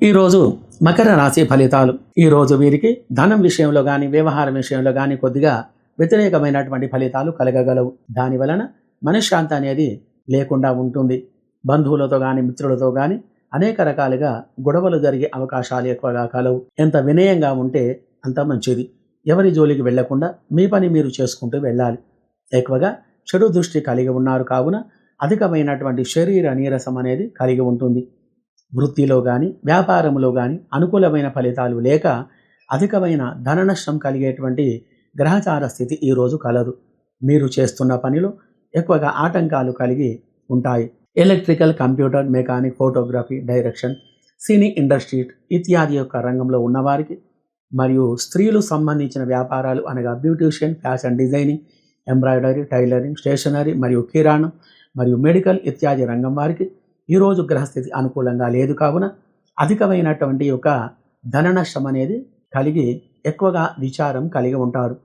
ఈరోజు మకర రాశి ఫలితాలు. ఈరోజు వీరికి ధనం విషయంలో కానీ వ్యవహారం విషయంలో కానీ కొద్దిగా వ్యతిరేకమైనటువంటి ఫలితాలు కలగగలవు. దాని వలన మనశ్శాంతి అనేది లేకుండా ఉంటుంది. బంధువులతో కానీ మిత్రులతో కానీ అనేక రకాలుగా గొడవలు జరిగే అవకాశాలు ఎక్కువగా కలవు. ఎంత వినయంగా ఉంటే అంత మంచిది. ఎవరి జోలికి వెళ్ళకుండా మీ పని మీరు చేసుకుంటూ వెళ్ళాలి. ఎక్కువగా చెడు దృష్టి కలిగి ఉన్నారు కావున అధికమైనటువంటి శరీర నీరసం అనేది కలిగి ఉంటుంది. వృత్తిలో కానీ వ్యాపారంలో కానీ అనుకూలమైన ఫలితాలు లేక అధికమైన ధన నష్టం కలిగేటువంటి గ్రహచార స్థితి ఈరోజు కలదు. మీరు చేస్తున్న పనిలో ఎక్కువగా ఆటంకాలు కలిగి ఉంటాయి. Electrical computer mechanic photography direction cine industry ఇత్యాది యొక్క రంగంలో ఉన్నవారికి మరియు స్త్రీలు సంబంధించిన వ్యాపారాలు అనగా beautician fashion designing embroidery tailoring stationery మరియు కిరాణం మరియు మెడికల్ ఇత్యాది రంగం వారికి ఈరోజు గ్రహస్థితి అనుకూలంగా లేదు కావున అధికమైనటువంటి ఒక ధన నష్టం అనేది కలిగి ఎక్కువగా విచారం కలిగి ఉంటారు.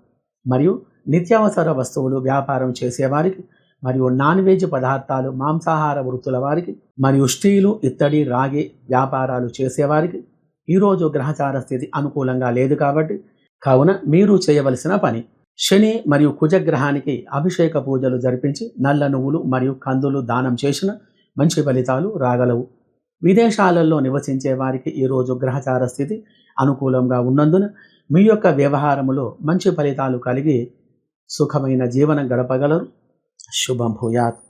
మరియు నిత్యావసర వస్తువులు వ్యాపారం చేసేవారికి మరియు నాన్ వెజ్ పదార్థాలు మాంసాహార వృత్తుల వారికి మరియు స్టీలు ఇత్తడి రాగి వ్యాపారాలు చేసేవారికి ఈరోజు గ్రహచార స్థితి అనుకూలంగా లేదు కాబట్టి కావున మీరు చేయవలసిన పని శని మరియు కుజగ్రహానికి అభిషేక పూజలు జరిపించి నల్ల నువ్వులు మరియు కందులు దానం చేసిన మంచి ఫలితాలు రాగలవు. విదేశాలలో నివసించే వారికి ఈరోజు గ్రహచార స్థితి అనుకూలంగా ఉన్నందున మీ యొక్క వ్యవహారములో మంచి ఫలితాలు కలిగి సుఖమైన జీవనం గడపగలరు. శుభం భూయాత్.